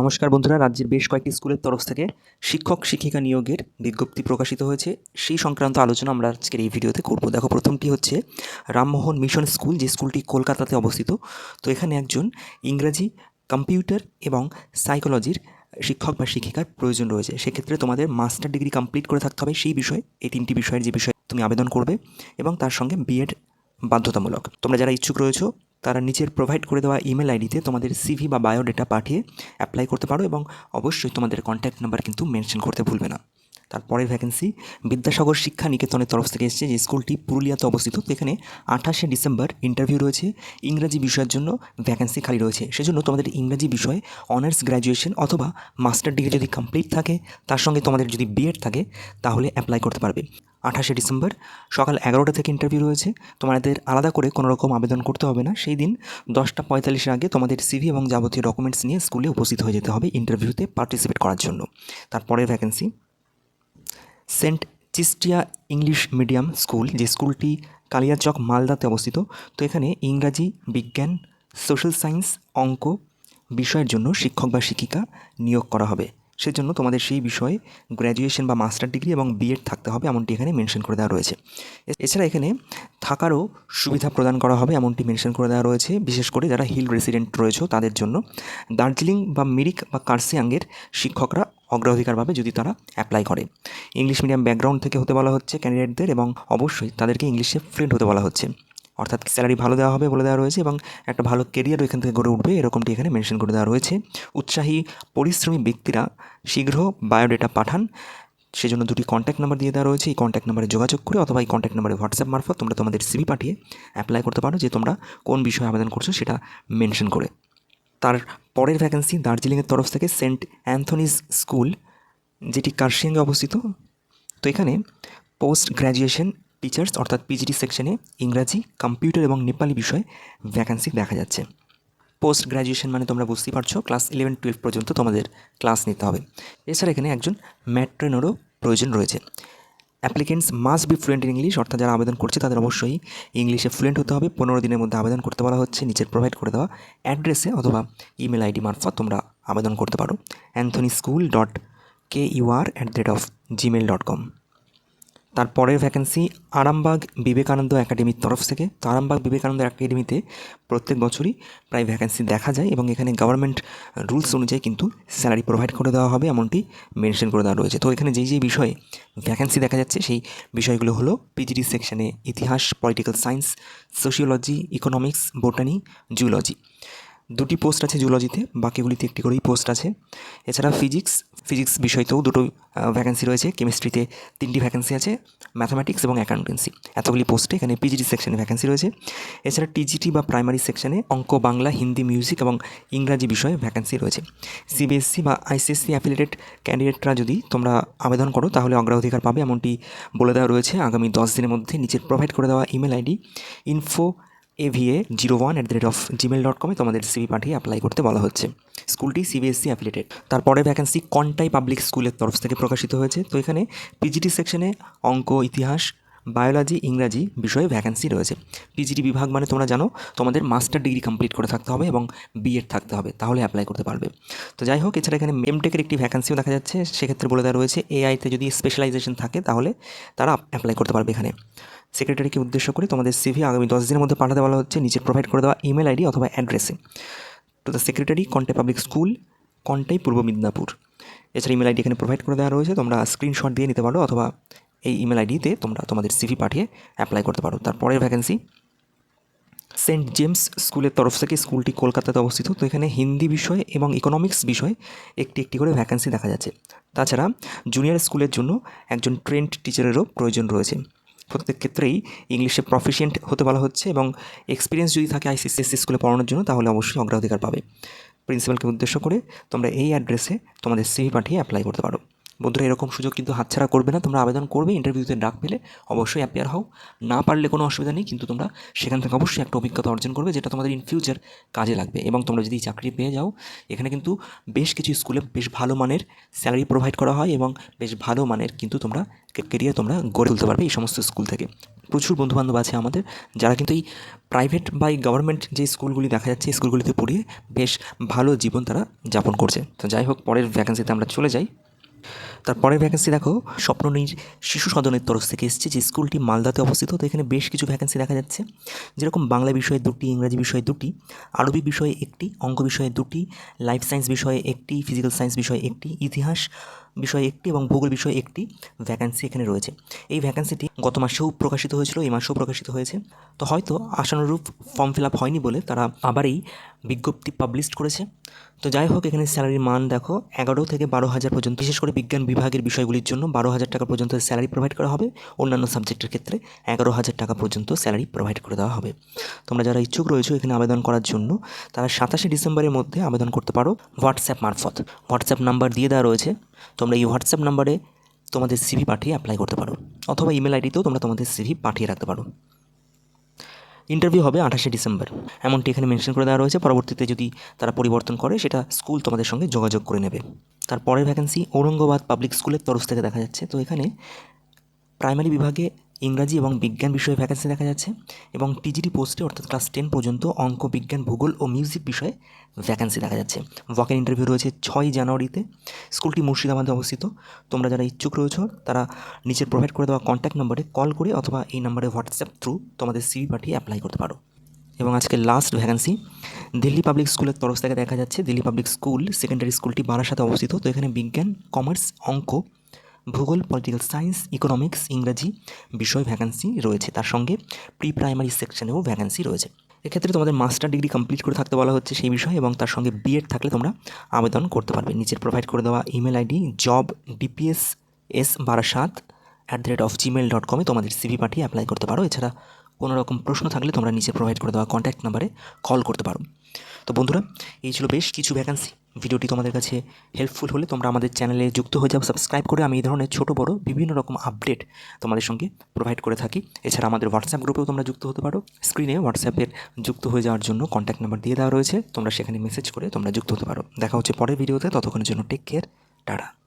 নমস্কার বন্ধুরা, রাজ্যের বেশ কয়েকটি স্কুলের তরফ থেকে শিক্ষক শিক্ষিকা নিয়োগের বিজ্ঞপ্তি প্রকাশিত হয়েছে। সেই সংক্রান্ত আলোচনা আমরা আজকের এই ভিডিওতে করব। দেখো, প্রথমটি হচ্ছে রামমোহন মিশন স্কুল, যে স্কুলটি কলকাতাতে অবস্থিত। তো এখানে একজন ইংরাজি কম্পিউটার এবং সাইকোলজির শিক্ষক বা শিক্ষিকার প্রয়োজন রয়েছে। সেক্ষেত্রে তোমাদের মাস্টার ডিগ্রি কমপ্লিট করে থাকতে হবে সেই বিষয়ে, এই তিনটি বিষয়ের যে বিষয়ে তুমি আবেদন করবে এবং তার সঙ্গে বিএড বাধ্যতামূলক। তোমরা যারা ইচ্ছুক রয়েছো তারা নিচের প্রোভাইড করে দেওয়া ইমেল আইডিতে তোমাদের সিভি বা বায়োডেটা পাঠিয়ে অ্যাপ্লাই করতে পারো এবং অবশ্যই তোমাদের কন্ট্যাক্ট নাম্বার কিন্তু মেনশন করতে ভুলবে না। তারপরের ভ্যাকেন্সি বিদ্যাসাগর শিক্ষা নিকেতনের তরফ থেকে এসেছে যে স্কুলটি পুরুলিয়াতে অবস্থিত। এখানে আঠাশে ডিসেম্বর ইন্টারভিউ রয়েছে, ইংরাজি বিষয়ের জন্য ভ্যাকেন্সি খালি রয়েছে। সেজন্য তোমাদের ইংরাজি বিষয়ে অনার্স গ্র্যাজুয়েশন অথবা মাস্টার ডিগ্রি যদি কমপ্লিট থাকে, তার সঙ্গে তোমাদের যদি বিএড থাকে, তাহলে অ্যাপ্লাই করতে পারবে। আঠাশে ডিসেম্বর সকাল এগারোটা থেকে ইন্টারভিউ রয়েছে। তোমাদের আলাদা করে কোনো রকম আবেদন করতে হবে না। সেই দিন দশটা পঁয়তাল্লিশের আগে তোমাদের সিভি এবং যাবতীয় ডকুমেন্টস নিয়ে স্কুলে উপস্থিত হয়ে যেতে হবে ইন্টারভিউতে পার্টিসিপেট করার জন্য। তারপরের ভ্যাকেন্সি সেন্ট চিস্টিয়া ইংলিশ মিডিয়াম স্কুল, যে স্কুলটি কালিয়াচক, মালদাতে অবস্থিত। তো এখানে ইংরাজি, বিজ্ঞান, সোশ্যাল সায়েন্স, অঙ্ক বিষয়ের জন্য শিক্ষক বা শিক্ষিকা নিয়োগ করা হবে। সেজন্য তোমাদের সেই বিষয়ে গ্র্যাজুয়েশন বা মাস্টার ডিগ্রি এবং বিএড থাকতে হবে, এমনটি এখানে মেনশন করে দেওয়া রয়েছে। এছাড়া এখানে থাকারও সুবিধা প্রদান করা হবে, এমনটি মেনশন করে দেওয়া রয়েছে। বিশেষ করে যারা হিল রেসিডেন্ট রয়েছে, তাদের জন্য দার্জিলিং বা মিরিক বা কার্সিয়াংয়ের শিক্ষকরা অগ্রাধিকার পাবে যদি তারা অ্যাপ্লাই করে। ইংলিশ মিডিয়াম ব্যাকগ্রাউন্ড থেকে হতে বলা হচ্ছে ক্যান্ডিডেটদের এবং অবশ্যই তাদেরকে ইংলিশে ফ্লুয়েন্ট হতে বলা হচ্ছে। অর্থাৎ স্যালারি ভালো দেওয়া হবে বলে দেওয়া রয়েছে এবং একটা ভালো কেরিয়ারও এখান থেকে গড়ে উঠবে, এরকমটি এখানে মেনশন করে দেওয়া রয়েছে। উৎসাহী, পরিশ্রমী ব্যক্তিরা শীঘ্র বায়োডেটা পাঠান। সেজন্য দুটি কন্ট্যাক্ট নাম্বার দিয়ে দেওয়া রয়েছে। এই কন্ট্যাক্ট নাম্বারে যোগাযোগ করে অথবা এই কন্ট্যাক্ট নাম্বারে হোয়াটসঅ্যাপ মারফত তোমরা তোমাদের সিভি পাঠিয়ে অ্যাপ্লাই করতে পারো যে তোমরা কোন বিষয়ে আবেদন করছ সেটা মেনশন করে। তার পরের ভ্যাকেন্সি দার্জিলিংয়ের তরফ থেকে সেন্ট অ্যান্থনিজ স্কুল, যেটি কার্শিয়াংয়ে অবস্থিত। তো এখানে পোস্ট গ্র্যাজুয়েশন টিচার্স অর্থাৎ পিজিডি সেকশনে ইংরাজি কম্পিউটার এবং নেপালি বিষয়ে ভ্যাকেন্সি দেখা যাচ্ছে। পোস্ট গ্র্যাজুয়েশন মানে তোমরা বুঝতেই পারছ ক্লাস ইলেভেন টুয়েলভ পর্যন্ত তোমাদের ক্লাস নিতে হবে। এছাড়া এখানে একজন ম্যাট্রেনেরও প্রয়োজন রয়েছে। Applicants must be fluent in English অর্থাৎ যারা আবেদন করছে তাদের অবশ্যই ইংলিশে ফ্লুয়েন্ট হতে হবে। পনেরো দিনের মধ্যে আবেদন করতে বলা হচ্ছে, নিচের প্রোভাইড করে দেওয়া অ্যাড্রেসে অথবা ইমেল আইডি মারফত তোমরা আবেদন করতে পারো। Anthony school dot K UR at the rate of Gmail dot com তারপরের ভ্যাকেন্সি আরামবাগ বিবেকানন্দ একাডেমির তরফ থেকে। তো আরামবাগ বিবেকানন্দ একাডেমিতে প্রত্যেক বছরই প্রায় ভ্যাকেন্সি দেখা যায় এবং এখানে গভর্নমেন্ট রুলস অনুযায়ী কিন্তু স্যালারি প্রোভাইড করে দেওয়া হবে, এমনটি মেনশন করে দেওয়া রয়েছে। তো এখানে যেই যেই বিষয়ে ভ্যাকেন্সি দেখা যাচ্ছে, সেই বিষয়গুলো হলো পিজিডি সেকশনে ইতিহাস political science sociology economics botany zoology দুটি পোস্ট আছে জুলজিতে বাকিগুলিতে একটি করেই পোস্ট আছে। এছাড়া ফিজিক্স ফিজিক্স বিষয়তেও দুটো ভ্যাকেন্সি রয়েছে কেমিস্ট্রিতে তিনটি ভ্যাকেন্সি আছে ম্যাথামেটিক্স এবং অ্যাকাউন্টেন্সি এতগুলি পোস্টে এখানে পিজিটি সেকশনে ভ্যাকেন্সি রয়েছে। এছাড়া টিজিটি বা প্রাইমারি সেকশনে অঙ্ক, বাংলা, হিন্দি মিউজিক এবং ইংরাজি বিষয়ে ভ্যাকেন্সি রয়েছে। সিবিএসসি বা আইসিএসসি অ্যাফিলিয়েটেড ক্যান্ডিডেটরা যদি তোমরা আবেদন করো, তাহলে অগ্রাধিকার পাবে। এমনটি বলে দেওয়া রয়েছে। আগামী দশ দিনের মধ্যে নিচের প্রোভাইড করে দেওয়া email ID info AVA zero one at the rate of Gmail dot কমে তোমাদের সিভি পাঠিয়ে অ্যাপ্লাই করতে বলা হচ্ছে। স্কুলটি সিবিএসসি অ্যাফিলেটেড তারপরে ভ্যাকেন্সি কন্টাই পাবলিক স্কুলের তরফ থেকে প্রকাশিত হয়েছে। তো এখানে পিজিটি সেকশনে অঙ্ক, ইতিহাস বায়োলজি ইংরাজি বিষয়ে ভ্যাকেন্সি রয়েছে। পিজিটি বিভাগ মানে তোমরা জানো, তোমাদের মাস্টার ডিগ্রি কমপ্লিট করে থাকতে হবে এবং বিএড থাকতে হবে, তাহলে অ্যাপ্লাই করতে পারবে। তো যাই হোক, এছাড়া এখানে এমটেকের একটি ভ্যাকেন্সিও দেখা যাচ্ছে, সেক্ষেত্রে বলে দেওয়া রয়েছে এআইতে যদি স্পেশালাইজেশন থাকে, তাহলে তারা অ্যাপ্লাই করতে পারবে এখানে। সেক্রেটারিকে উদ্দেশ্য করে তোমাদের সিভি আগামী দশ দিনের মধ্যে পাঠাতে বলা হচ্ছে। নিচে প্রোভাইড করে দেওয়া ইমেল আইডি অথবা অ্যাড্রেসে to the secretary Contai public school Contai Purba Midnapore. এছাড়া ইমেল আইডি এখানে প্রোভাইড করে দেওয়া রয়েছে। তোমরা স্ক্রিনশট দিয়ে নিতে পারো অথবা এই ইমেল আইডিতে তোমরা তোমাদের সিভি পাঠিয়ে অ্যাপ্লাই করতে পারো। তারপরের ভ্যাকেন্সি সেন্ট জেমস স্কুলের তরফ থেকে স্কুলটি কলকাতাতে অবস্থিত। তো এখানে হিন্দি বিষয় এবং ইকোনমিক্স বিষয়ে একটি একটি করে ভ্যাকেন্সি দেখা যাচ্ছে। তাছাড়া জুনিয়র স্কুলের জন্য একজন ট্রেন্ড টিচারেরও প্রয়োজন রয়েছে। প্রত্যেক ক্ষেত্রেই ইংলিশে প্রফিসিয়েন্ট হতে বলা হচ্ছে এবং এক্সপিরিয়েন্স যদি থাকে আইসিসিএসসি স্কুলে পড়ানোর জন্য, তাহলে অবশ্যই অগ্রাধিকার পাবে। প্রিন্সিপালকে উদ্দেশ্য করে তোমরা এই অ্যাড্রেসে তোমাদের সিভি পাঠিয়ে অ্যাপ্লাই করতে পারো। বন্ধুরা, এরকম সুযোগ কিন্তু হাতছাড়া করবে না। তোমরা আবেদন করবে ইন্টারভিউতে ডাক পেলে অবশ্যই অ্যাপিয়ার হও। না পারলে কোনো অসুবিধা নেই, কিন্তু তোমরা সেখান থেকে অবশ্যই একটা অভিজ্ঞতা অর্জন করবে, যেটা তোমাদের ইন ফিউচার কাজে লাগবে। এবং তোমরা যদি চাকরি পেয়ে যাও, এখানে কিন্তু বেশ কিছু স্কুলে বেশ ভালো মানের স্যালারি প্রোভাইড করা হয় এবং বেশ ভালো মানের কিন্তু তোমরা কেরিয়ার তোমরা গড়ে তুলতে পারবে এই সমস্ত স্কুল থেকে। প্রচুর বন্ধুবান্ধব আছে আমাদের, যারা কিন্তু এই প্রাইভেট বা এই গভর্নমেন্ট যে স্কুলগুলি দেখা যাচ্ছে স্কুলগুলিতে পড়িয়ে বেশ ভালো জীবন তারা যাপন করছে। তো যাই হোক, পরের ভ্যাকেন্সিতে আমরা চলে যাই। তারপরের ভ্যাকেন্সি দেখো স্বপ্ননীর শিশু সদনের তরফ থেকে এসছে যে স্কুলটি মালদাতে অবস্থিত। তো এখানে বেশ কিছু ভ্যাকেন্সি দেখা যাচ্ছে। যেরকম বাংলা বিষয়ে দুটি, ইংরাজি বিষয়ে দুটি, আরবি বিষয়ে একটি, অঙ্ক বিষয়ে দুটি লাইফ সায়েন্স বিষয়ে একটি ফিজিক্যাল সায়েন্স বিষয়ে একটি, ইতিহাস বিষয়ে একটি এবং ভূগোল বিষয়ে একটি ভ্যাকেন্সি এখানে রয়েছে। এই ভ্যাকেন্সিটি গত মাসেও প্রকাশিত হয়েছিল, এই মাসেও প্রকাশিত হয়েছে। তো হয়তো আশানুরূপ ফর্ম ফিল আপ হয়নি বলে তারা আবার এই বিজ্ঞপ্তি পাবলিশ করেছে। তো যাই হোক, এখানে স্যালারির মান দেখো, এগারো থেকে বারো হাজার পর্যন্ত, বিশেষ করে বিজ্ঞান বিভাগের বিষয়গুলির জন্য বারো হাজার টাকা পর্যন্ত স্যালারি প্রোভাইড করা হবে। অন্যান্য সাবজেক্টের ক্ষেত্রে এগারো হাজার টাকা পর্যন্ত স্যালারি প্রোভাইড করে দেওয়া হবে। তোমরা যারা ইচ্ছুক রয়েছো এখানে আবেদন করার জন্য, তারা সাতাশে ডিসেম্বরের মধ্যে আবেদন করতে পারো হোয়াটসঅ্যাপ মারফত। হোয়াটসঅ্যাপ নাম্বার দিয়ে দেওয়া রয়েছে। তোমরা এই হোয়াটসঅ্যাপ নাম্বারে তোমাদের সিভি পাঠিয়ে অ্যাপ্লাই করতে পারো, অথবা ইমেল আইডিতেও তোমরা তোমাদের সিভি পাঠিয়ে রাখতে পারো। ইন্টারভিউ হবে আঠাশে ডিসেম্বর। এমনটি এখানে মেনশন করে দেওয়া রয়েছে। পরবর্তীতে যদি তারা পরিবর্তন করে, সেটা স্কুল তোমাদের সঙ্গে যোগাযোগ করে নেবে। তারপরের ভ্যাকেন্সি ঔরঙ্গাবাদ পাবলিক স্কুলের তরফ থেকে দেখা যাচ্ছে। তো এখানে প্রাইমারি বিভাগে ইংরাজি এবং বিজ্ঞান বিষয়ে ভ্যাকেন্সি দেখা যাচ্ছে এবং টিজিটি পোস্টে অর্থাৎ ক্লাস টেন পর্যন্ত অঙ্ক, বিজ্ঞান, ভূগোল ও মিউজিক বিষয়ে ভ্যাকেন্সি দেখা যাচ্ছে। ওয়াকেন ইন্টারভিউ রয়েছে ছয় জানুয়ারিতে। স্কুলটি মুর্শিদাবাদে অবস্থিত। তোমরা যারা ইচ্ছুক রয়েছ, তারা নিচের প্রোভাইড করে দেওয়া কন্ট্যাক্ট নম্বরে কল করে অথবা এই নম্বরে হোয়াটসঅ্যাপ থ্রু তোমাদের সিভি পাঠিয়ে অ্যাপ্লাই করতে পারো। এবং আজকে লাস্ট ভ্যাকেন্সি দিল্লি পাবলিক স্কুলের তরফ থেকে দেখা যাচ্ছে। দিল্লি পাবলিক স্কুল সেকেন্ডারি স্কুলটি বারাসাতে অবস্থিত। তো এখানে বিজ্ঞান কমার্স অঙ্ক ভূগোল পলিটিক্যাল সায়েন্স ইকোনমিক্স ইংরাজি বিষয় ভ্যাকেন্সি রয়েছে। তার সঙ্গে প্রি প্রাইমারি সেকশনেও ভ্যাকেন্সি রয়েছে। এক্ষেত্রে তোমাদের মাস্টার ডিগ্রি কমপ্লিট করে থাকতে বলা হচ্ছে সেই বিষয়ে এবং তার সঙ্গে বিএড থাকলে তোমরা আবেদন করতে পারবে। নিচের প্রোভাইড করে দেওয়া email ID job DPS S Barasat at the rate of Gmail dot কমে তোমাদের সিভি পাঠিয়ে অ্যাপ্লাই করতে পারো। এছাড়া কোনো রকম প্রশ্ন থাকলে তোমরা নিচে প্রোভাইড করে দেওয়া কন্ট্যাক্ট নাম্বারে কল করতে পারো। তো বন্ধুরা, এই ছিল বেশ কিছু ভ্যাকান্সি ভিডিওটি তোমাদের কাছে হেল্পফুল হলে তোমরা আমাদের চ্যানেলে যুক্ত হয়ে যাও সাবস্ক্রাইব করে আমি এই ধরনের ছোটো, বড়ো, বিভিন্ন রকম আপডেট তোমাদের সঙ্গে প্রোভাইড করে থাকি। এছাড়া আমাদের হোয়াটসঅ্যাপ গ্রুপেও তোমরা যুক্ত হতে পারো। স্ক্রিনে হোয়াটসঅ্যাপের যুক্ত হয়ে যাওয়ার জন্য কন্ট্যাক্ট নাম্বার দিয়ে দেওয়া রয়েছে। তোমরা সেখানে মেসেজ করে তোমরা যুক্ত হতে পারো। দেখা হচ্ছে পরের ভিডিওতে ততক্ষণের জন্য টেক কেয়ার টাটা।